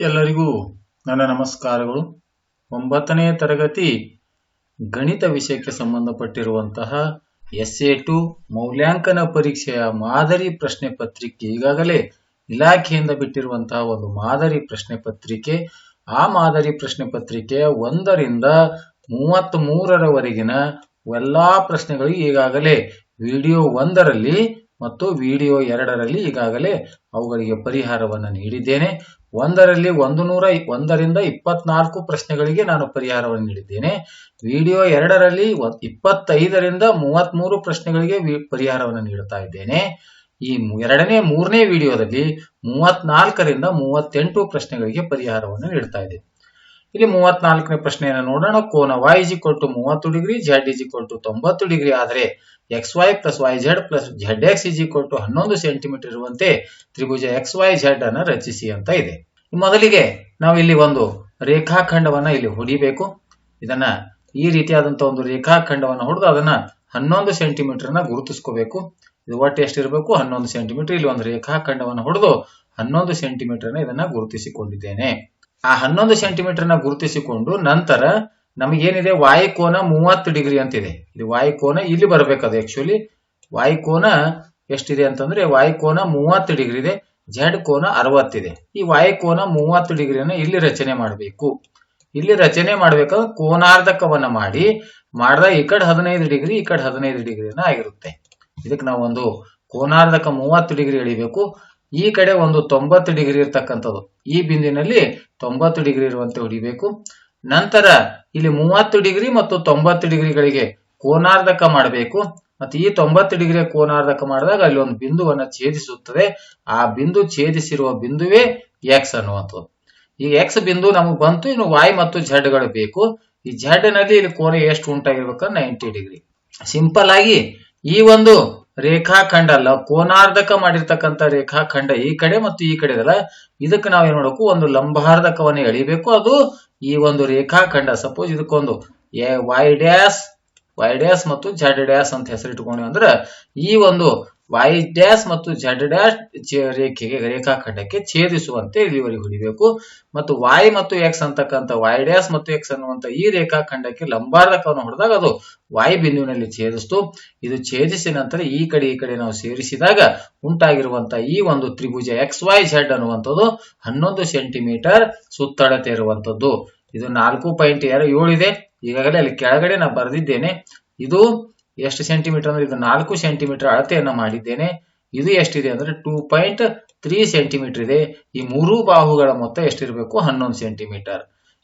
ಎಲ್ಲರಿಗೂ ನನ್ನ ನಮಸ್ಕಾರಗಳು. ಒಂಬತ್ತನೇ ತರಗತಿ ಗಣಿತ ವಿಷಯಕ್ಕೆ ಸಂಬಂಧಪಟ್ಟಿರುವಂತಹ ಎಸ್ ಎ ಟು ಮೌಲ್ಯಾಂಕನ ಪರೀಕ್ಷೆಯ ಮಾದರಿ ಪ್ರಶ್ನೆ ಪತ್ರಿಕೆ, ಈಗಾಗಲೇ ಇಲಾಖೆಯಿಂದ ಬಿಟ್ಟಿರುವಂತಹ ಒಂದು ಮಾದರಿ ಪ್ರಶ್ನೆ ಪತ್ರಿಕೆ. ಆ ಮಾದರಿ ಪ್ರಶ್ನೆ ಪತ್ರಿಕೆಯ ಒಂದರಿಂದ ಮೂವತ್ತ್ ಮೂರರವರೆಗಿನ ಎಲ್ಲಾ ಪ್ರಶ್ನೆಗಳು ಈಗಾಗಲೇ ವಿಡಿಯೋ ಒಂದರಲ್ಲಿ ಮತ್ತು ವಿಡಿಯೋ ಎರಡರಲ್ಲಿ ಈಗಾಗಲೇ ಅವುಗಳಿಗೆ ಪರಿಹಾರವನ್ನು ನೀಡಿದ್ದೇನೆ. ಒಂದರಲ್ಲಿ ಒಂದು ನೂರ ಒಂದರಿಂದ ಇಪ್ಪತ್ನಾಲ್ಕು ಪ್ರಶ್ನೆಗಳಿಗೆ ನಾನು ಪರಿಹಾರವನ್ನು ನೀಡಿದ್ದೇನೆ. ವಿಡಿಯೋ ಎರಡರಲ್ಲಿ ಇಪ್ಪತ್ತೈದರಿಂದ ಮೂವತ್ಮೂರು ಪ್ರಶ್ನೆಗಳಿಗೆ ಪರಿಹಾರವನ್ನು ನೀಡುತ್ತಾ ಇದ್ದೇನೆ. ಈ ಎರಡನೇ, ಮೂರನೇ ವಿಡಿಯೋದಲ್ಲಿ ಮೂವತ್ನಾಲ್ಕರಿಂದ ಮೂವತ್ತೆಂಟು ಪ್ರಶ್ನೆಗಳಿಗೆ ಪರಿಹಾರವನ್ನು ನೀಡ್ತಾ ಇದ್ದೇನೆ. ಇಲ್ಲಿ ಮೂವತ್ನಾಲ್ಕನೇ ಪ್ರಶ್ನೆಯನ್ನು ನೋಡೋಣ. ಕೋನ ವೈ ಇಸ್ ಈಕ್ವಲ್ ಟು ಮೂವತ್ತು degree, z is equal to ತೊಂಬತ್ತು ಡಿಗ್ರಿ. ಆದರೆ X Y plus Y Z plus Z X is equal to ಹನ್ನೊಂದು ಸೆಂಟಿಮೀಟರ್ ಇರುವಂತೆ ತ್ರಿಭುಜ ಎಕ್ಸ್ ವೈ ಝೆಡ್ ಅನ್ನು ರಚಿಸಿ ಅಂತ ಇದೆ. ಮೊದಲಿಗೆ ನಾವು ಇಲ್ಲಿ ಒಂದು ರೇಖಾಖಂಡವನ್ನ ಇಲ್ಲಿ ಹೊಡಿಬೇಕು. ಇದನ್ನ ಈ ರೀತಿಯಾದಂತಹ ಒಂದು ರೇಖಾಖಂಡವನ್ನು ಹೊಡೆದು ಅದನ್ನ ಹನ್ನೊಂದು ಸೆಂಟಿಮೀಟರ್ನ ಗುರುತಿಸ್ಕೋಬೇಕು. ಇದು ಒಟ್ಟು ಎಷ್ಟಿರಬೇಕು ಹನ್ನೊಂದು ಸೆಂಟಿಮೀಟರ್ ಇಲ್ಲಿ ಒಂದು ರೇಖಾಖಂಡವನ್ನು ಹೊಡೆದು ಹನ್ನೊಂದು ಸೆಂಟಿಮೀಟರ್ನ ಇದನ್ನ ಗುರುತಿಸಿಕೊಂಡಿದ್ದೇನೆ. ಆ ಹನ್ನೊಂದು ಸೆಂಟಿಮೀಟರ್ನ ಗುರುತಿಸಿಕೊಂಡು ನಂತರ ನಮಗೇನಿದೆ ವಾಯು ಕೋನ ಮೂವತ್ತು ಡಿಗ್ರಿ ಅಂತಿದೆ. ಇದು ವಾಯುಕೋನ ಇಲ್ಲಿ ಬರಬೇಕದು ಆಕ್ಚುಲಿ ವಾಯುಕೋನ ಎಷ್ಟಿದೆ ಅಂತಂದ್ರೆ ವಾಯುಕೋನ ಮೂವತ್ತು ಡಿಗ್ರಿ ಇದೆ ಝೆಡ್ ಕೋನ ಅರವತ್ತಿದೆ. ಈ ವಾಯು ಕೋನ ಮೂವತ್ತು ಡಿಗ್ರಿಯನ್ನ ಇಲ್ಲಿ ರಚನೆ ಮಾಡಬೇಕು. ಇಲ್ಲಿ ರಚನೆ ಮಾಡಬೇಕಾದ್ರೆ ಕೋನಾರ್ಧಕವನ್ನ ಮಾಡಿ ಮಾಡಿದ ಈ ಕಡೆ ಹದಿನೈದು ಡಿಗ್ರಿ, ಈ ಕಡೆ ಹದಿನೈದು ಡಿಗ್ರಿನ ಆಗಿರುತ್ತೆ. ಇದಕ್ಕೆ ನಾವು ಒಂದು ಕೋನಾರ್ಧಕ ಮೂವತ್ತು ಡಿಗ್ರಿ ಎಳಿಬೇಕು. ಈ ಕಡೆ ಒಂದು ತೊಂಬತ್ತು ಡಿಗ್ರಿ ಇರ್ತಕ್ಕಂಥದ್ದು. ಈ ಬಿಂದಿನಲ್ಲಿ ತೊಂಬತ್ತು ಡಿಗ್ರಿ ಇರುವಂತೆ ಹೊಡಿಬೇಕು. ನಂತರ ಇಲ್ಲಿ ಮೂವತ್ತು ಡಿಗ್ರಿ ಮತ್ತು ತೊಂಬತ್ತು ಡಿಗ್ರಿಗಳಿಗೆ ಕೋನಾರ್ಧಕ ಮಾಡಬೇಕು. ಮತ್ತೆ ಈ ತೊಂಬತ್ತು ಡಿಗ್ರಿ ಕೋನಾರ್ಧಕ ಮಾಡಿದಾಗ ಅಲ್ಲಿ ಒಂದು ಬಿಂದುವನ್ನ ಛೇದಿಸುತ್ತದೆ. ಆ ಬಿಂದು ಛೇದಿಸಿರುವ ಬಿಂದುವೇ ಎಕ್ಸ್ ಅನ್ನುವಂಥದ್ದು. ಈ ಎಕ್ಸ್ ಬಿಂದು ನಮಗೆ ಬಂತು, ಇನ್ನು ವಾಯ್ ಮತ್ತು ಝಡ್ಗಳು ಬೇಕು. ಈ ಝಡ್ನಲ್ಲಿ ಇಲ್ಲಿ ಕೋನ ಎಷ್ಟು ಉಂಟಾಗಿರ್ಬೇಕಂದ್ರೆ ನೈಂಟಿ ಡಿಗ್ರಿ. ಸಿಂಪಲ್ ಆಗಿ ಈ ಒಂದು ರೇಖಾಖಂಡ ಅಲ್ಲ ಕೋನಾರ್ಧಕ ಮಾಡಿರ್ತಕ್ಕಂಥ ರೇಖಾಖಂಡ ಈ ಕಡೆ ಮತ್ತು ಈ ಕಡೆ ಇದಲ್ಲ ಇದಕ್ಕೆ ನಾವು ಏನ್ ಮಾಡಬೇಕು? ಒಂದು ಲಂಬಾರ್ಧಕವನ್ನು ಎಳಿಬೇಕು. ಅದು ಈ ಒಂದು ರೇಖಾಖಂಡ. ಸಪೋಸ್ ಇದಕ್ಕೊಂದು ವೈ ಡ್ಯಾಸ್ ವೈ ಡ್ಯಾಸ್ ಮತ್ತು ಜಡ್ ಡ್ಯಾಸ್ ಅಂತ ಹೆಸರಿಟ್ಕೊಂಡ್ವಿ ಅಂದ್ರೆ ಈ ಒಂದು ವೈ ಡ್ಯಾಸ್ ಮತ್ತು ಜಡ್ ಡ್ಯಾಶ್ ರೇಖೆಗೆ ರೇಖಾಖಂಡಕ್ಕೆ ಛೇದಿಸುವಂತೆ ಇಲ್ಲಿವರೆಗೆ ಹೊಡಿಬೇಕು ಮತ್ತು ವಾಯ್ ಮತ್ತು ಎಕ್ಸ್ ಅಂತಕ್ಕಂಥ ವೈ ಡ್ಯಾಸ್ ಮತ್ತು ಎಕ್ಸ್ ಅನ್ನುವಂಥ ಈ ರೇಖಾಖಂಡಕ್ಕೆ ಲಂಬಾರ್ಧಕವನ್ನು ಹೊಡೆದಾಗ ಅದು ವಾಯ್ ಬಿಂದುವಿನಲ್ಲಿ ಛೇದಿಸ್ತು. ಇದು ಛೇದಿಸಿದ ನಂತರ ಈ ಕಡೆ ಈ ಕಡೆ ನಾವು ಸೇರಿಸಿದಾಗ ಉಂಟಾಗಿರುವಂತಹ ಈ ಒಂದು ತ್ರಿಭುಜ ಎಕ್ಸ್, ವೈ, ಝಡ್ ಅನ್ನುವಂಥದ್ದು ಹನ್ನೊಂದು ಸೆಂಟಿಮೀಟರ್ ಸುತ್ತಳತೆ ಇರುವಂತದ್ದು ಇದು ನಾಲ್ಕು ಪಾಯಿಂಟ್ ಎರಡು ಏಳು ಇದೆ. ಈಗಾಗಲೇ ಅಲ್ಲಿ ಕೆಳಗಡೆ ನಾನು ಬರೆದಿದ್ದೇನೆ. ಇದು ಎಷ್ಟು ಸೆಂಟಿಮೀಟರ್ ಅಂದ್ರೆ ಇದು ನಾಲ್ಕು ಸೆಂಟಿಮೀಟರ್ ಅಳತೆಯನ್ನ ಮಾಡಿದ್ದೇನೆ. ಇದು ಎಷ್ಟಿದೆ ಅಂದ್ರೆ ಟೂ ಪಾಯಿಂಟ್ ತ್ರೀ ಸೆಂಟಿಮೀಟರ್ ಇದೆ. ಈ ಮೂರು ಬಾಹುಗಳ ಮೊತ್ತ ಎಷ್ಟಿರಬೇಕು? ಹನ್ನೊಂದು centimetre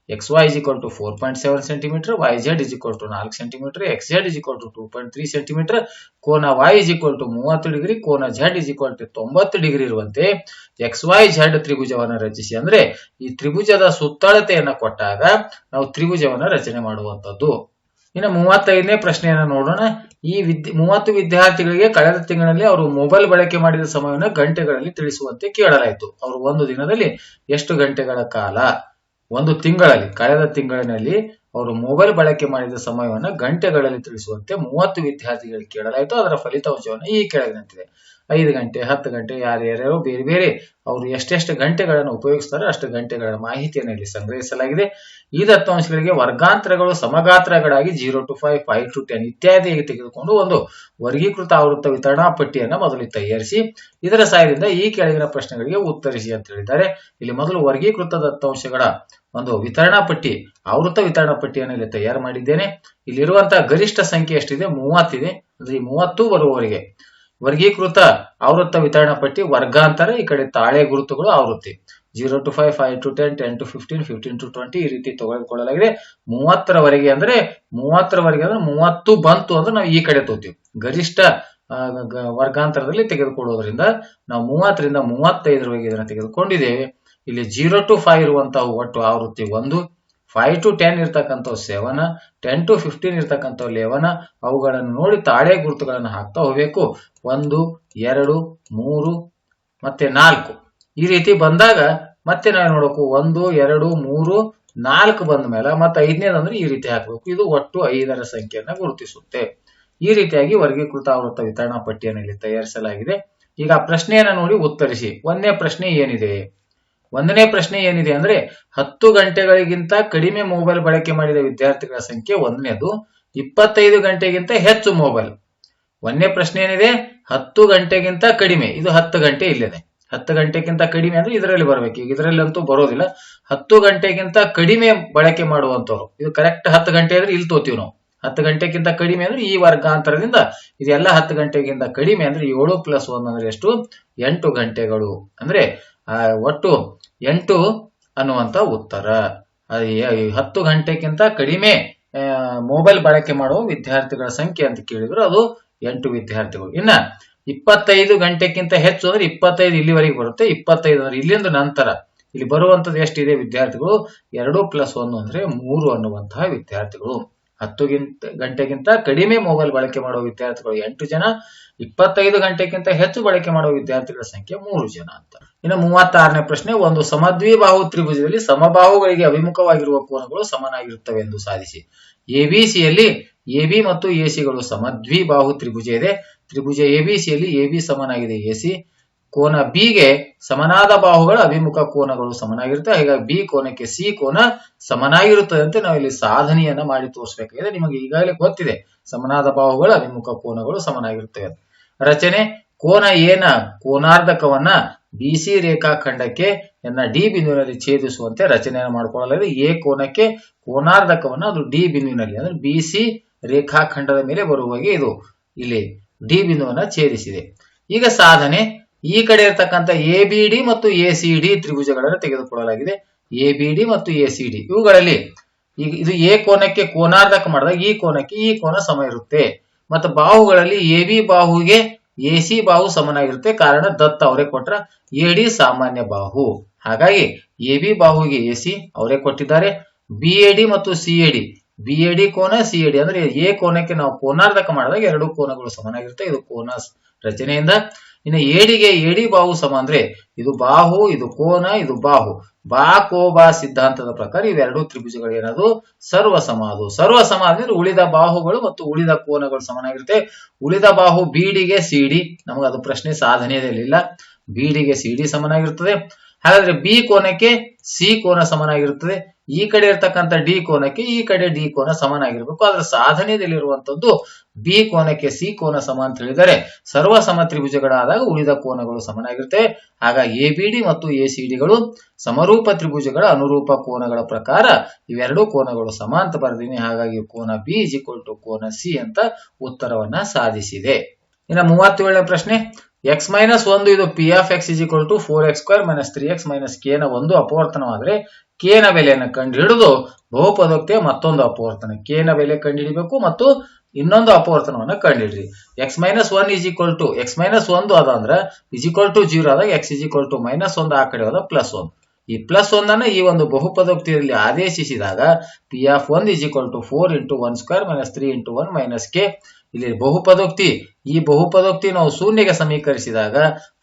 X Y is equal to four point seven centimetre Y Z is equal to ನಾಲ್ಕು centimetre X Z is equal to two point three centimetre ಕೋನ ವೈ ಇಸ್ ಈಕ್ವಲ್ ಟು ಮೂವತ್ತು ಡಿಗ್ರಿ, ಕೋನ ಝೆಡ್ ಇಸ್ ಈಕ್ವಲ್ ಟು ತೊಂಬತ್ತು degree ಇರುವಂತೆ X Y Z ತ್ರಿಭುಜವನ್ನು ರಚಿಸಿ ಅಂದ್ರೆ ಈ ತ್ರಿಭುಜದ ಸುತ್ತಳತೆಯನ್ನು ಕೊಟ್ಟಾಗ ನಾವು ತ್ರಿಭುಜವನ್ನು ರಚನೆ ಮಾಡುವಂತದ್ದು ಇನ್ನು ಮೂವತ್ತೈದನೇ ಪ್ರಶ್ನೆಯನ್ನ ನೋಡೋಣ. ಈ ವಿದ್ಯೆ ಮೂವತ್ತು ವಿದ್ಯಾರ್ಥಿಗಳಿಗೆ ಕಳೆದ ತಿಂಗಳಲ್ಲಿ ಅವರು ಮೊಬೈಲ್ ಬಳಕೆ ಮಾಡಿದ ಸಮಯವನ್ನು ಗಂಟೆಗಳಲ್ಲಿ ತಿಳಿಸುವಂತೆ ಕೇಳಲಾಯಿತು. ಅವರು ಒಂದು ದಿನದಲ್ಲಿ ಎಷ್ಟು ಗಂಟೆಗಳ ಕಾಲ? ಒಂದು ತಿಂಗಳಲ್ಲಿ, ಕಳೆದ ತಿಂಗಳಿನಲ್ಲಿ ಅವರು ಮೊಬೈಲ್ ಬಳಕೆ ಮಾಡಿದ ಸಮಯವನ್ನ ಗಂಟೆಗಳಲ್ಲಿ ತಿಳಿಸುವಂತೆ ಮೂವತ್ತು ವಿದ್ಯಾರ್ಥಿಗಳಿಗೆ ಕೇಳಲಾಯಿತು. ಅದರ ಫಲಿತಾಂಶವನ್ನು ಈ ಕೆಳಗಿನಂತಿದೆ. ಐದು ಗಂಟೆ, ಹತ್ತು ಗಂಟೆ ಯಾರ್ಯಾರೋ ಬೇರೆ ಬೇರೆ ಅವರು ಎಷ್ಟೆಷ್ಟು ಗಂಟೆಗಳನ್ನು ಉಪಯೋಗಿಸ್ತಾರೋ ಅಷ್ಟು ಗಂಟೆಗಳ ಮಾಹಿತಿಯನ್ನು ಇಲ್ಲಿ ಸಂಗ್ರಹಿಸಲಾಗಿದೆ. ಈ ದತ್ತಾಂಶಗಳಿಗೆ ವರ್ಗಾಂತರಗಳು, ಸಮಗಾತ್ರಗಳಾಗಿ zero to five five to ten ಇತ್ಯಾದಿ ತೆಗೆದುಕೊಂಡು ಒಂದು ವರ್ಗೀಕೃತ ಆವೃತ್ತ ವಿತರಣಾ ಪಟ್ಟಿಯನ್ನು ಮೊದಲು ತಯಾರಿಸಿ, ಇದರ ಸಹಾಯದಿಂದ ಈ ಕೆಳಗಿನ ಪ್ರಶ್ನೆಗಳಿಗೆ ಉತ್ತರಿಸಿ ಅಂತ ಹೇಳಿದ್ದಾರೆ. ಇಲ್ಲಿ ಮೊದಲು ವರ್ಗೀಕೃತ ದತ್ತಾಂಶಗಳ ಒಂದು ವಿತರಣಾ ಪಟ್ಟಿ, ಆವೃತ್ತ ವಿತರಣಾ ಪಟ್ಟಿಯನ್ನು ಇಲ್ಲಿ ತಯಾರು ಮಾಡಿದ್ದೇನೆ. ಇಲ್ಲಿರುವಂತಹ ಗರಿಷ್ಠ ಸಂಖ್ಯೆ ಎಷ್ಟಿದೆ? ಮೂವತ್ತಿದೆ ಅಂದ್ರೆ ಈ ಮೂವತ್ತು ಬರುವವರೆಗೆ ವರ್ಗೀಕೃತ ಆವೃತ್ತ ವಿತರಣಾ ಪಟ್ಟಿ ವರ್ಗಾಂತರ ಈ ಕಡೆ ತಾಳೆ ಗುರುತುಗಳು ಆವೃತ್ತಿ zero to five five to ten ten to fifteen fifteen to twenty ಈ ರೀತಿ ತೆಗೆದುಕೊಳ್ಳಲಾಗಿದೆ ಮೂವತ್ತರವರೆಗೆ ಅಂದ್ರೆ ಮೂವತ್ತರವರೆಗೆ ಅಂದ್ರೆ ಮೂವತ್ತು ಬಂತು ಅಂದ್ರೆ ನಾವು ಈ ಕಡೆ ತೋತೀವಿ. ಗರಿಷ್ಠ ವರ್ಗಾಂತರದಲ್ಲಿ ತೆಗೆದುಕೊಳ್ಳೋದ್ರಿಂದ ನಾವು ಮೂವತ್ತರಿಂದ ಮೂವತ್ತೈದರವರೆಗೆ ಇದನ್ನು ತೆಗೆದುಕೊಂಡಿದ್ದೇವೆ. ಇಲ್ಲಿ ಜೀರೋ ಟು ಫೈವ್ ಇರುವಂತಹ ಒಟ್ಟು ಆವೃತ್ತಿ ಒಂದು. ಫೈವ್ ಟು ಟೆನ್ ಇರ್ತಕ್ಕಂಥವು ಸೆವೆನ್ ಟೆನ್ ಟು ಫಿಫ್ಟೀನ್ ಇರ್ತಕ್ಕಂಥವು ಲೆವೆನ್ ಅವುಗಳನ್ನು ನೋಡಿ ತಾಳೆ ಗುರುತುಗಳನ್ನು ಹಾಕ್ತಾ ಹೋಗಬೇಕು. ಒಂದು, ಎರಡು, ಮೂರು, ಮತ್ತೆ ನಾಲ್ಕು. ಈ ರೀತಿ ಬಂದಾಗ ಮತ್ತೆ ನಾವು ನೋಡಬೇಕು ಒಂದು, ಎರಡು, ಮೂರು, ನಾಲ್ಕು ಬಂದ ಮೇಲೆ ಮತ್ತೆ ಐದನೇದಂದ್ರೆ ಈ ರೀತಿ ಹಾಕಬೇಕು. ಇದು ಒಟ್ಟು ಐದರ ಸಂಖ್ಯೆಯನ್ನು ಗುರುತಿಸುತ್ತೆ. ಈ ರೀತಿಯಾಗಿ ವರ್ಗೀಕೃತ ಆವೃತ್ತ ವಿತರಣಾ ಪಟ್ಟಿಯನ್ನು ಇಲ್ಲಿ ತಯಾರಿಸಲಾಗಿದೆ. ಈಗ ಪ್ರಶ್ನೆಯನ್ನ ನೋಡಿ ಉತ್ತರಿಸಿ. ಒಂದನೇ ಪ್ರಶ್ನೆ ಏನಿದೆ? ಒಂದನೇ ಪ್ರಶ್ನೆ ಏನಿದೆ ಅಂದ್ರೆ ಹತ್ತು ಗಂಟೆಗಳಿಗಿಂತ ಕಡಿಮೆ ಮೊಬೈಲ್ ಬಳಕೆ ಮಾಡಿದ ವಿದ್ಯಾರ್ಥಿಗಳ ಸಂಖ್ಯೆ ಒಂದನೇದು, ಇಪ್ಪತ್ತೈದು ಗಂಟೆಗಿಂತ ಹೆಚ್ಚು ಮೊಬೈಲ್ ಒಂದನೇ ಪ್ರಶ್ನೆ ಏನಿದೆ? ಹತ್ತು ಗಂಟೆಗಿಂತ ಕಡಿಮೆ. ಇದು ಹತ್ತು ಗಂಟೆ ಇಲ್ಲಿದೆ. ಹತ್ತು ಗಂಟೆಗಿಂತ ಕಡಿಮೆ ಅಂದ್ರೆ ಇದರಲ್ಲಿ ಬರಬೇಕು. ಈಗ ಇದರಲ್ಲಂತೂ ಬರೋದಿಲ್ಲ. ಹತ್ತು ಗಂಟೆಗಿಂತ ಕಡಿಮೆ ಬಳಕೆ ಮಾಡುವಂತವ್ರು. ಇದು ಕರೆಕ್ಟ್ ಹತ್ತು ಗಂಟೆ ಅಂದ್ರೆ ಇಲ್ಲಿ ತೋತೀವಿ ನಾವು. ಹತ್ತು ಗಂಟೆಗಿಂತ ಕಡಿಮೆ ಅಂದ್ರೆ ಈ ವರ್ಗಾಂತರದಿಂದ ಇದೆಲ್ಲ ಹತ್ತು ಗಂಟೆಗಿಂತ ಕಡಿಮೆ ಅಂದ್ರೆ ಏಳು ಪ್ಲಸ್ ಒಂದ್ ಅಂದ್ರೆ ಎಷ್ಟು? ಎಂಟು ಗಂಟೆಗಳು. ಅಂದ್ರೆ ಒಟ್ಟು ಎಂಟು ಅನ್ನುವಂತ ಉತ್ತರ. ಹತ್ತು ಗಂಟೆಗಿಂತ ಕಡಿಮೆ ಮೊಬೈಲ್ ಬಳಕೆ ಮಾಡುವ ವಿದ್ಯಾರ್ಥಿಗಳ ಸಂಖ್ಯೆ ಅಂತ ಕೇಳಿದ್ರು, ಅದು ಎಂಟು ವಿದ್ಯಾರ್ಥಿಗಳು. ಇನ್ನ ಇಪ್ಪತ್ತೈದು ಗಂಟೆಗಿಂತ ಹೆಚ್ಚು ಅಂದ್ರೆ ಇಪ್ಪತ್ತೈದು ಇಲ್ಲಿವರೆಗೆ ಬರುತ್ತೆ. ಇಪ್ಪತ್ತೈದು ಅಂದ್ರೆ ಇಲ್ಲಿಂದ ನಂತರ. ಇಲ್ಲಿ ಬರುವಂತದ್ದು ಎಷ್ಟಿದೆ ವಿದ್ಯಾರ್ಥಿಗಳು? ಎರಡು ಪ್ಲಸ್ ಒಂದು ಅಂದ್ರೆ ಮೂರು ಅನ್ನುವಂತಹ ವಿದ್ಯಾರ್ಥಿಗಳು. ಹತ್ತು ಗಿಂತ, ಗಂಟೆಗಿಂತ ಕಡಿಮೆ ಮೊಬೈಲ್ ಬಳಕೆ ಮಾಡುವ ವಿದ್ಯಾರ್ಥಿಗಳು ಎಂಟು ಜನ. ಇಪ್ಪತ್ತೈದು ಗಂಟೆಗಿಂತ ಹೆಚ್ಚು ಬಳಕೆ ಮಾಡುವ ವಿದ್ಯಾರ್ಥಿಗಳ ಸಂಖ್ಯೆ ಮೂರು ಜನ ಅಂತ. ಇನ್ನು ಮೂವತ್ತಾರನೇ ಪ್ರಶ್ನೆ, ಒಂದು ಸಮದ್ವಿಬಾಹು ತ್ರಿಭುಜದಲ್ಲಿ ಸಮಬಾಹುಗಳಿಗೆ ಅಭಿಮುಖವಾಗಿರುವ ಕೋನಗಳು ಸಮನಾಗಿರುತ್ತವೆ ಎಂದು ಸಾಧಿಸಿ. ಎಬಿಸಿಯಲ್ಲಿ ಎಬಿ ಮತ್ತು ಎಸಿಗಳು ಸಮದ್ವಿಬಾಹು ತ್ರಿಭುಜ ಇದೆ. ತ್ರಿಭುಜ ಎಬಿಸಿಯಲ್ಲಿ ಎಬಿ ಸಮನಾಗಿದೆ. ಎಸಿ ಕೋನ ಬಿಗೆ ಸಮನಾದ ಬಾಹುಗಳ ಅಭಿಮುಖ ಕೋನಗಳು ಸಮನಾಗಿರುತ್ತೆ ಹಾಗಾಗಿ ಬಿ ಕೋನಕ್ಕೆ ಸಿ ಕೋನ ಸಮನಾಗಿರುತ್ತದೆ ಅಂತ ನಾವು ಇಲ್ಲಿ ಸಾಧನೆಯನ್ನ ಮಾಡಿ ತೋರಿಸಬೇಕಾಗಿದೆ. ನಿಮಗೆ ಈಗಾಗಲೇ ಗೊತ್ತಿದೆ. ಸಮನಾದ ಬಾಹುಗಳ ಅಭಿಮುಖ ಕೋನಗಳು ಸಮನಾಗಿರುತ್ತವೆ. ರಚನೆ ಕೋನ ಏನ? ಕೋನಾರ್ಧಕವನ್ನ ಬಿಸಿ ರೇಖಾಖಂಡಕ್ಕೆ ಎನ್ನ ಡಿ ಬಿಂದುವಿನಲ್ಲಿ ಛೇದಿಸುವಂತೆ ರಚನೆಯನ್ನು ಮಾಡಿಕೊಳ್ಳಲಾಗಿದೆ. ಎ ಕೋನಕ್ಕೆ ಕೋನಾರ್ಧಕವನ್ನ ಅದು ಡಿ ಬಿಂದುವಿನಲ್ಲಿ, ಅಂದ್ರೆ ಬಿಸಿ ರೇಖಾಖಂಡದ ಮೇಲೆ ಬರುವಾಗೆ ಇದು ಇಲ್ಲಿ ಡಿ ಬಿಂದುವನ್ನ ಛೇದಿಸಿದೆ. ಈಗ ಸಾಧನೆ, ಈ ಕಡೆ ಇರತಕ್ಕಂತ ಎ ಬಿ ಡಿ ಮತ್ತು ಎ ಸಿ ಡಿ ತ್ರಿಭುಜಗಳನ್ನು ತೆಗೆದುಕೊಳ್ಳಲಾಗಿದೆ. ಎ ಬಿ ಡಿ ಮತ್ತು ಎ ಸಿ ಡಿ ಇವುಗಳಲ್ಲಿ ಈಗ ಇದು ಎ ಕೋನಕ್ಕೆ ಕೋನಾರ್ಧಕ ಮಾಡಿದಾಗ ಈ ಕೋನಕ್ಕೆ ಈ ಕೋನ ಸಮ ಇರುತ್ತೆ. ಮತ್ತು ಬಾಹುಗಳಲ್ಲಿ ಎ ಬಿ ಬಾಹುಗೆ ಎ ಸಿ ಬಾಹು ಸಮನಾಗಿರುತ್ತೆ. ಕಾರಣ ದತ್ತ ಅವರೇ ಕೊಟ್ರ ಎ ಡಿ ಸಾಮಾನ್ಯ ಬಾಹು. ಹಾಗಾಗಿ ಎ ಬಿ ಬಾಹುಗೆ ಎ ಸಿ ಅವರೇ ಕೊಟ್ಟಿದ್ದಾರೆ. ಬಿ ಎ ಡಿ ಮತ್ತು C A D. B A D ಕೋನ, ಸಿ ಎ ಡಿ ಅಂದ್ರೆ ಎ ಕೋನಕ್ಕೆ ನಾವು ಕೋನಾರ್ಧಕ ಮಾಡಿದಾಗ ಎರಡು ಕೋನಗಳು ಸಮನಾಗಿರುತ್ತೆ. ಇದು ಕೋನ ರಚನೆಯಿಂದ. ಇನ್ನು ಏಡಿಗೆ ಏಡಿ ಬಾಹು ಸಮ ಅಂದ್ರೆ ಇದು ಬಾಹು, ಇದು ಕೋನ, ಇದು ಬಾಹು. ಬಾ, ಕೋ, ಬಾ, ಸಿದ್ಧಾಂತದ ಪ್ರಕಾರ ಇವೆರಡು ತ್ರಿಭುಜಗಳು ಏನದು? ಸರ್ವ ಸಮ ಅದು. ಸರ್ವ ಸಮ ಅಂದ್ರೆ ಉಳಿದ ಬಾಹುಗಳು ಮತ್ತು ಉಳಿದ ಕೋನಗಳು ಸಮನಾಗಿರುತ್ತೆ. ಉಳಿದ ಬಾಹು ಬಿಡಿಗೆ ಸಿಡಿ. ನಮಗೆ ಅದು ಪ್ರಶ್ನೆ ಸಾಧನೆಯಲ್ಲಿ ಇಲ್ಲ ಬಿಡಿಗೆ ಸಿಡಿ ಸಮನಾಗಿರುತ್ತದೆ ಹಾಗಾದ್ರೆ ಬಿ ಕೋನಕ್ಕೆ ಸಿ ಕೋನ ಸಮನಾಗಿರುತ್ತದೆ ಈ ಕಡೆ ಇರ್ತಕ್ಕಂಥ ಡಿ ಕೋನಕ್ಕೆ ಈ ಕಡೆ ಡಿ ಕೋನ ಸಮನಾಗಿರ್ಬೇಕು. ಆದ್ರೆ ಸಾಧನೆಯಲ್ಲಿರುವಂತದ್ದು ಬಿ ಕೋನಕ್ಕೆ ಸಿ ಕೋನ ಸಮ ಅಂತ ಹೇಳಿದರೆ ಸರ್ವ ಸಮ ತ್ರಿಭುಜಗಳಾದಾಗ ಉಳಿದ ಕೋನಗಳು ಸಮನಾಗಿರುತ್ತೆ ಆಗ ಎ, ಬಿ, ಡಿ ಮತ್ತು ಎ, ಸಿ ಡಿಗಳು ಸಮರೂಪ ತ್ರಿಭುಜಗಳ ಅನುರೂಪ ಕೋನಗಳ ಪ್ರಕಾರ ಇವೆರಡೂ ಕೋನಗಳು ಸಮ ಅಂತ ಬರೆದೀನಿ. ಹಾಗಾಗಿ ಕೋನ ಬಿ ಇಸ್ ಟು ಕೋನ ಸಿ ಅಂತ ಉತ್ತರವನ್ನ ಸಾಧಿಸಿದೆ. ಇನ್ನು ಮೂವತ್ತೇಳನೇ ಪ್ರಶ್ನೆ ಎಕ್ಸ್ ಮೈನಸ್ ಒಂದು ಇದು P of X is equal to four X square minus three X minus K ನ ಒಂದು ಅಪವರ್ತನವಾದ್ರೆ ಕೆ ನ ಬೆಲೆಯನ್ನು ಕಂಡುಹಿಡಿದು ಬಹುಪದೋಕ್ತಿಯ ಮತ್ತೊಂದು ಅಪವರ್ತನ. ಕೇನ ಬೆಲೆ ಕಂಡುಹಿಡಿಬೇಕು ಮತ್ತು ಇನ್ನೊಂದು ಅಪವರ್ತನವನ್ನು ಕಂಡುಹಿಡ್ರಿ. X minus one is equal to X minus ಒಂದು ಅದ ಅಂದ್ರೆ ಇಸ್ ಈಕ್ವಲ್ ಟು ಜೀರೋ ಆದಾಗ X is equal to minus ಒಂದು ಆ ಕಡೆ ಹೋದ ಪ್ಲಸ್ ಒಂದು ಈ ಪ್ಲಸ್ ಒಂದನ್ನು ಈ ಒಂದು ಬಹುಪದೋಕ್ತಿಯಲ್ಲಿ ಆದೇಶಿಸಿದಾಗ P of one is equal to four into one square minus three into one minus K ಇಲ್ಲಿ ಬಹುಪದೋಕ್ತಿ ಈ ಬಹುಪದೋಕ್ತಿ ನಾವು ಶೂನ್ಯಗೆ ಸಮೀಕರಿಸಿದಾಗ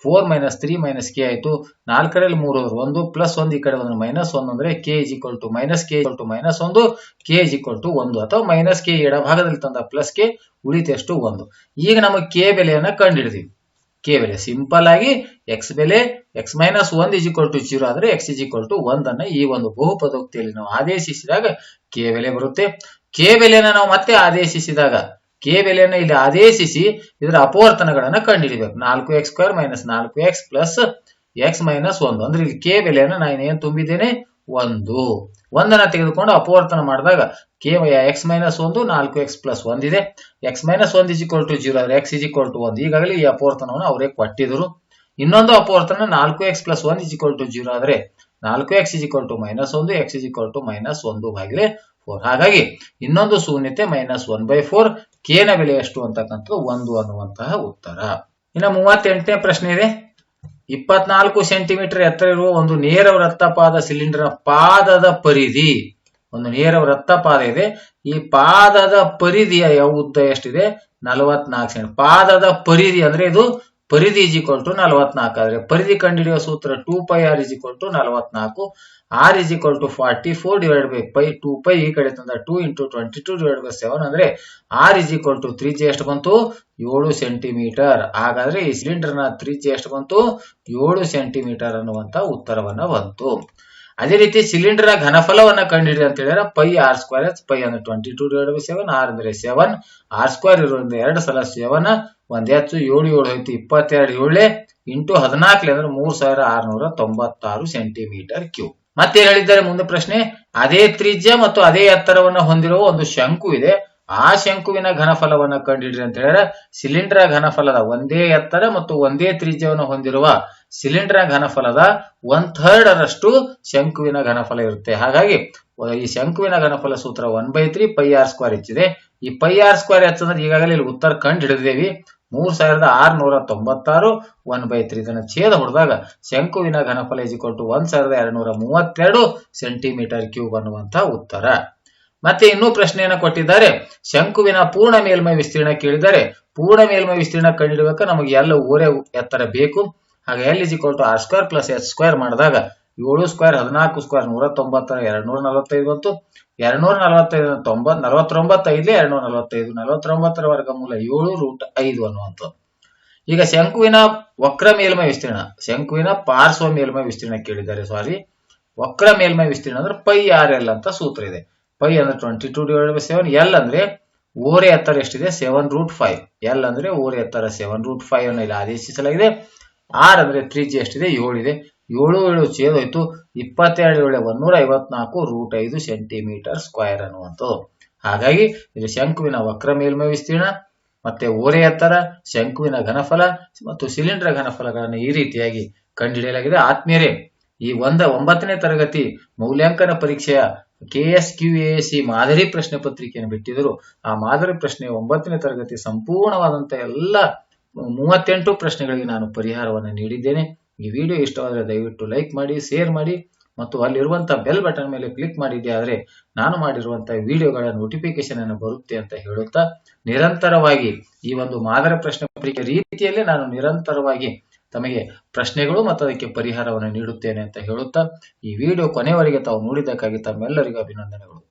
four minus three minus K ಆಯಿತು. ನಾಲ್ಕರಲ್ಲಿ ಮೂರು ಒಂದು ಪ್ಲಸ್ ಒಂದು ಈ ಕಡೆ ಒಂದು ಮೈನಸ್ ಒಂದು ಅಂದ್ರೆ K is equal to minus K to minus ಒಂದು ಕೆ ಇಸ್ ಈಕ್ವಲ್ ಟು ಒಂದು. ಅಥವಾ ಮೈನಸ್ ಕೆ ಎಡಭಾಗದಲ್ಲಿ ತಂದ ಪ್ಲಸ್ ಕೆ ಉಳಿತೆಷ್ಟು ಒಂದು. ಈಗ ನಮಗೆ ಕೆ ಕಂಡು ಕಂಡುಹಿಡಿದೀವಿ ಕೆ ಬೆಲೆ ಸಿಂಪಲ್ ಆಗಿ ಎಕ್ಸ್ ಬೆಲೆ ಎಕ್ಸ್ ಮೈನಸ್ ಒಂದ್ ಇಸ್ ಈಕ್ವಲ್ ಟು ಜೀರೋ ಆದ್ರೆ ಎಕ್ಸ್ ಇಸ್ ಈಕ್ವಲ್ ಟು ಒಂದನ್ನ ಈ ಒಂದು ಬಹುಪದೋಕ್ತಿಯಲ್ಲಿ ನಾವು ಆದೇಶಿಸಿದಾಗ ಕೆ ಬೆಲೆ ಬರುತ್ತೆ. ಕೆ ಬೆಲೆನ ನಾವು ಮತ್ತೆ ಆದೇಶಿಸಿದಾಗ ಕೆ ಬೆಲೆಯನ್ನು ಇಲ್ಲಿ ಆದೇಶಿಸಿ ಇದರ ಅಪವರ್ತನಗಳನ್ನ ಕಂಡುಹಿಡಿಬೇಕು ನಾಲ್ಕು ಎಕ್ಸ್ ಸ್ಕ್ವೇರ್ ಮೈನಸ್ ನಾಲ್ಕು ಎಕ್ಸ್ ಪ್ಲಸ್ ಎಕ್ಸ್ ಮೈನಸ್ ಒಂದು. ಅಂದ್ರೆ ಇಲ್ಲಿ ಕೆ ಬೆಲೆಯನ್ನು ನಾನು ಏನ್ ತುಂಬಿದ್ದೇನೆ? ಒಂದು. ಒಂದನ್ನ ತೆಗೆದುಕೊಂಡು ಅಪವರ್ತನ ಮಾಡಿದಾಗ ಕೆ ಎಕ್ಸ್ ಮೈನಸ್ ಒಂದು, ನಾಲ್ಕು ಎಕ್ಸ್ ಪ್ಲಸ್ ಒಂದಿದೆ ಎಕ್ಸ್ ಮೈನಸ್ ಒಂದು ಇಸ್ ಈಕ್ವಲ್ ಟು ಜೀರೋ ಆದ್ರೆ ಎಕ್ಸ್ ಇಸ್ ಈಕ್ವಲ್ ಟು ಒಂದು. ಈಗಾಗಲೇ ಈ ಅಪವರ್ತನವನ್ನು ಅವರೇ ಕೊಟ್ಟಿದ್ರು ಇನ್ನೊಂದು ಅಪವರ್ತನ ನಾಲ್ಕು X plus one is equal to zero ಆದ್ರೆ ನಾಲ್ಕು X is equal to minus ಒಂದು, X is equal to minus ಒಂದು ಬಾಗಿಲೆ ಫೋರ್ ಹಾಗಾಗಿ ಇನ್ನೊಂದು ಶೂನ್ಯತೆ minus one by four K ನ ಬೆಲೆ ಎಷ್ಟು ಅಂತಕ್ಕಂಥದ್ದು ಒಂದು ಅನ್ನುವಂತಹ ಉತ್ತರ. ಇನ್ನು ಮೂವತ್ತೆಂಟನೇ ಪ್ರಶ್ನೆ ಇದೆ. ಇಪ್ಪತ್ನಾಲ್ಕು ಸೆಂಟಿಮೀಟರ್ ಎತ್ತರ ಇರುವ ಒಂದು ನೇರ ವೃತ್ತಪಾದ ಸಿಲಿಂಡರ್ ಪಾದದ ಪರಿಧಿ. ಒಂದು ನೇರ ವೃತ್ತಪಾದ ಇದೆ. ಈ ಪಾದದ ಪರಿಧಿಯ ಯಾವ ಉದ್ದ ಎಷ್ಟಿದೆ? ನಲವತ್ನಾಲ್ಕು ಸೆಂಟಿ ಪಾದದ ಪರಿಧಿ ಅಂದ್ರೆ ಇದು ಪರಿಧಿ ಈಕ್ವಲ್ ಟು ನಲವತ್ನಾಲ್ಕು. ಆದ್ರೆ ಪರಿಧಿ ಕಂಡುಹಿಡಿಯುವ ಸೂತ್ರ two pi R equal to ನಲವತ್ನಾಲ್ಕು. R is equal to forty four divide by pi two pi ಈ ಕಡೆ ತಂದ two into twenty two divide by seven ಅಂದ್ರೆ R is equal to three G ಎಷ್ಟು ಬಂತು? ಏಳು ಸೆಂಟಿಮೀಟರ್ ಹಾಗಾದ್ರೆ ಈ ಸಿಲಿಂಡರ್ನ ಜಿ ಎಷ್ಟು ಬಂತು? ಏಳು ಸೆಂಟಿಮೀಟರ್ ಅನ್ನುವಂತ ಉತ್ತರವನ್ನ ಬಂತು. ಅದೇ ರೀತಿ ಸಿಲಿಂಡರ್ ಘನಫಲವನ್ನ ಕಂಡುಹಿಡಿದ ಅಂತ ಹೇಳಿದ್ರೆ ಪೈ ಆರ್ ಸ್ಕ್ವೇರ್ ಪೈ ಅಂದ್ರೆ twenty two divide by seven R ಅಂದ್ರೆ ಸೆವೆನ್ ಆರ್ ಸ್ಕ್ವೇರ್ ಇರೋದ್ರಿಂದ ಎರಡು ಸಲ ಸೆವೆನ್ ಒಂದ್ ಹೆಚ್ಚು ಏಳು ಏಳು ಹೋಯ್ತು ಇಪ್ಪತ್ತೆರಡು, ಏಳೆ ಇಂಟು ಹದಿನಾಲ್ಕು ಅಂದ್ರೆ ಮೂರ್ ಸಾವಿರ ಆರ್ನೂರ ತೊಂಬತ್ತಾರು ಸೆಂಟಿಮೀಟರ್ ಕ್ಯೂಬ್ ಮತ್ತೆ ಹೇಳಿದ್ದಾರೆ ಮುಂದೆ ಪ್ರಶ್ನೆ, ಅದೇ ತ್ರಿಜ್ಯ ಮತ್ತು ಅದೇ ಎತ್ತರವನ್ನ ಹೊಂದಿರುವ ಒಂದು ಶಂಕು ಇದೆ. ಆ ಶಂಕುವಿನ ಘನಫಲವನ್ನ ಕಂಡುಹಿಡಿದ್ರೆ ಅಂತ ಹೇಳಿದ್ರೆ ಸಿಲಿಂಡರ್ ಘನಫಲದ ಒಂದೇ ಎತ್ತರ ಮತ್ತು ಒಂದೇ ತ್ರಿಜ್ಯವನ್ನು ಹೊಂದಿರುವ ಸಿಲಿಂಡರ್ ಘನಫಲದ ಒನ್ ಥರ್ಡ್ ರಷ್ಟು ಶಂಕುವಿನ ಘನಫಲ ಇರುತ್ತೆ. ಹಾಗಾಗಿ, ಈ ಶಂಕುವಿನ ಘನಫಲ ಸೂತ್ರ one by three pi R square ಹೆಚ್ಚಿದೆ. ಈ ಪೈ ಆರ್ ಸ್ಕ್ವೇರ್ ಹೆಚ್ಚಂದ್ರೆ ಈಗಾಗಲೇ ಇಲ್ಲಿ ಉತ್ತರ ಕಂಡು ಹಿಡಿದೇವಿ ಮೂರ್ ಸಾವಿರದ ಆರ್ನೂರ ತೊಂಬತ್ತಾರು ಒನ್ ಬೈ ತ್ರೀ ಇದನ್ನ ಛೇದ ಹೊಡೆದಾಗ ಶಂಕುವಿನ ಘನಫಲ ಇಸ್ ಟು ಒಂದ್ ಸಾವಿರದ ಎರಡ್ನೂರ ಮೂವತ್ತೆರಡು ಸೆಂಟಿಮೀಟರ್ ಕ್ಯೂಬ್ ಅನ್ನುವಂತ ಉತ್ತರ. ಮತ್ತೆ ಇನ್ನೂ ಪ್ರಶ್ನೆಯನ್ನ ಕೊಟ್ಟಿದ್ದಾರೆ. ಶಂಕುವಿನ ಪೂರ್ಣ ಮೇಲ್ಮೈ ವಿಸ್ತೀರ್ಣ ಕೇಳಿದರೆ ಪೂರ್ಣ ಮೇಲ್ಮೈ ವಿಸ್ತೀರ್ಣ ಕಂಡುಹಿಡಬೇಕು ನಮಗೆ ಎಲ್ಲ ಓರೆ ಎತ್ತರ ಬೇಕು. ಹಾಗೆ L is R square plus H square ಮಾಡಿದಾಗ ಏಳು ಸ್ಕ್ವೇರ್ ಹದಿನಾಲ್ಕು ಸ್ಕ್ವೇರ್ ನೂರ ತೊಂಬತ್ತರ ಎರಡ್ ನೂರ ನಲವತ್ತೈದು ಬಂತು. ಎರಡ್ ನೂರ ನಲವತ್ತೈದು ತೊಂಬತ್, ನಲವತ್ತೊಂಬತ್ತೈದು ಎರಡ್ನೂರ ನಲವತ್ತೈದು ನಲವತ್ತೊಂಬತ್ತರ ವರ್ಗಮೂಲ ಏಳು ರೂಟ್ ಐದು ಅನ್ನುವಂಥದ್ದು. ಈಗ ಶಂಕುವಿನ ವಕ್ರ ಮೇಲ್ಮೈ ವಿಸ್ತೀರ್ಣ, ಶಂಕುವಿನ ಪಾರ್ಶ್ವ ಮೇಲ್ಮೈ ವಿಸ್ತೀರ್ಣ ಕೇಳಿದ್ದಾರೆ ಸಾರಿ ವಕ್ರ ಮೇಲ್ಮೈ ವಿಸ್ತೀರ್ಣ ಅಂದ್ರೆ ಪೈ ಆರ್ ಎಲ್ ಅಂತ ಸೂತ್ರ ಇದೆ. ಪೈ ಅಂದ್ರೆ twenty two divide by seven L ಅಂದ್ರೆ ಓರೆ ಎತ್ತರ ಎಷ್ಟಿದೆ? ಸೆವೆನ್ ರೂಟ್ ಫೈವ್ ಎಲ್ ಅಂದ್ರೆ ಓರೆ ಎತ್ತರ ಸೆವೆನ್ ರೂಟ್ ಫೈವ್ ಅನ್ನು ಇಲ್ಲಿ ಆದೇಶಿಸಲಾಗಿದೆ. ಆರ್ ಅಂದ್ರೆ ತ್ರೀ ಜಿ ಎಷ್ಟಿದೆ? ಏಳಿದೆ ಏಳು ಏಳು ಛೇದೋಯ್ತು ಇಪ್ಪತ್ತೆರಡು ಏಳು ಒಂದೂರ ಐವತ್ನಾಲ್ಕು ರೂಟ್ ಐದು ಸೆಂಟಿಮೀಟರ್ ಸ್ಕ್ವೇರ್ ಅನ್ನುವಂಥದ್ದು. ಹಾಗಾಗಿ ಇದು ಶಂಕುವಿನ ವಕ್ರ ಮೇಲ್ಮೈ ವಿಸ್ತೀರ್ಣ, ಮತ್ತೆ ಓರೆ ಎತ್ತರ, ಶಂಕುವಿನ ಘನಫಲ ಮತ್ತು ಸಿಲಿಂಡರ್ ಘನಫಲಗಳನ್ನು ಈ ರೀತಿಯಾಗಿ ಕಂಡುಹಿಡಿಯಲಾಗಿದೆ. ಆತ್ಮೀಯರೇ, ಈ ಒಂದ ಒಂಬತ್ತನೇ ತರಗತಿ ಮೌಲ್ಯಾಂಕನ ಪರೀಕ್ಷೆಯ K S Q A C ಮಾದರಿ ಪ್ರಶ್ನೆ ಪತ್ರಿಕೆಯನ್ನು ಬಿಟ್ಟಿದ್ರು ಆ ಮಾದರಿ ಪ್ರಶ್ನೆ ಒಂಬತ್ತನೇ ತರಗತಿ ಸಂಪೂರ್ಣವಾದಂತ ಎಲ್ಲ ಮೂವತ್ತೆಂಟು ಪ್ರಶ್ನೆಗಳಿಗೆ ನಾನು ಪರಿಹಾರವನ್ನು ನೀಡಿದ್ದೇನೆ. ಈ ವಿಡಿಯೋ ಇಷ್ಟವಾದರೆ ದಯವಿಟ್ಟು ಲೈಕ್ ಮಾಡಿ ಶೇರ್ ಮಾಡಿ ಮತ್ತು ಅಲ್ಲಿರುವಂತಹ ಬೆಲ್ ಬಟನ್ ಮೇಲೆ ಕ್ಲಿಕ್ ಮಾಡಿದ್ದೆ ಆದರೆ ನಾನು ಮಾಡಿರುವಂತಹ ವಿಡಿಯೋಗಳ ನೋಟಿಫಿಕೇಶನ್ ಅನ್ನು ಬರುತ್ತೆ ಅಂತ ಹೇಳುತ್ತಾ ನಿರಂತರವಾಗಿ ಈ ಒಂದು ಮಾದರಿ ಪ್ರಶ್ನೆ ಪತ್ರಿಕೆ ರೀತಿಯಲ್ಲಿ ನಾನು ನಿರಂತರವಾಗಿ ತಮಗೆ ಪ್ರಶ್ನೆಗಳು ಮತ್ತು ಅದಕ್ಕೆ ಪರಿಹಾರವನ್ನು ನೀಡುತ್ತೇನೆ ಅಂತ ಹೇಳುತ್ತಾ ಈ ವಿಡಿಯೋ ಕೊನೆಯವರೆಗೆ ತಾವು ನೋಡಿದ್ದಕ್ಕಾಗಿ ತಮ್ಮೆಲ್ಲರಿಗೂ ಅಭಿನಂದನೆಗಳು.